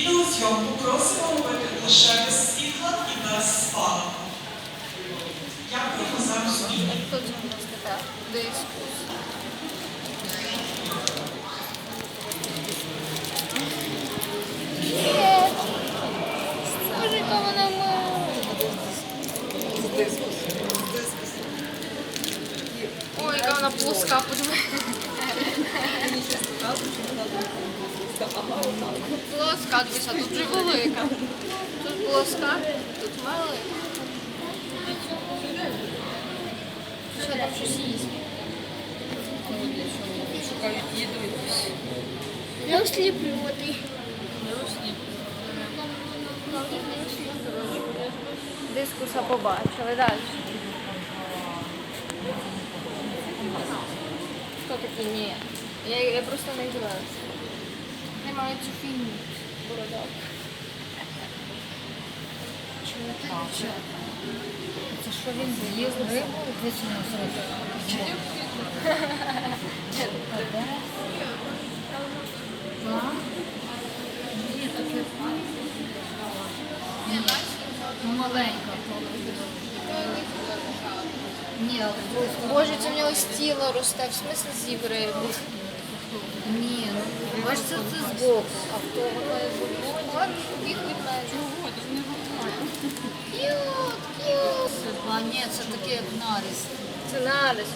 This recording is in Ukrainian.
Фото і відеозйомку просимо робити лише без світла і без спалаху. Дякуємо за розуміння. Тут у нас така дискус. Привет! Боже, яка вона мила. Ой, яка вона плоска, подиви. Плоска, дивися, тут же велика. Тут плоска, тут велика. Що там щось їсть? Шукають їду якусь. Не осліплювати. Дискуса побачили далі. Хто такі? Ні. Я, я просто не дивилася. Немає цю фільму. Бородав. Чому дівчата? Це що він з'їв рибу і вичинив зробити? Ні, таке Ну, маленька. Ні. Боже, це в нього з тіла росте, в смислі з'їв рибу. Ні, ну ваш це, це збоку. А хто Ладно, мене. Чого? Це ж не К'ют, к'ют. А ні, це таке як наріз. Це нарис.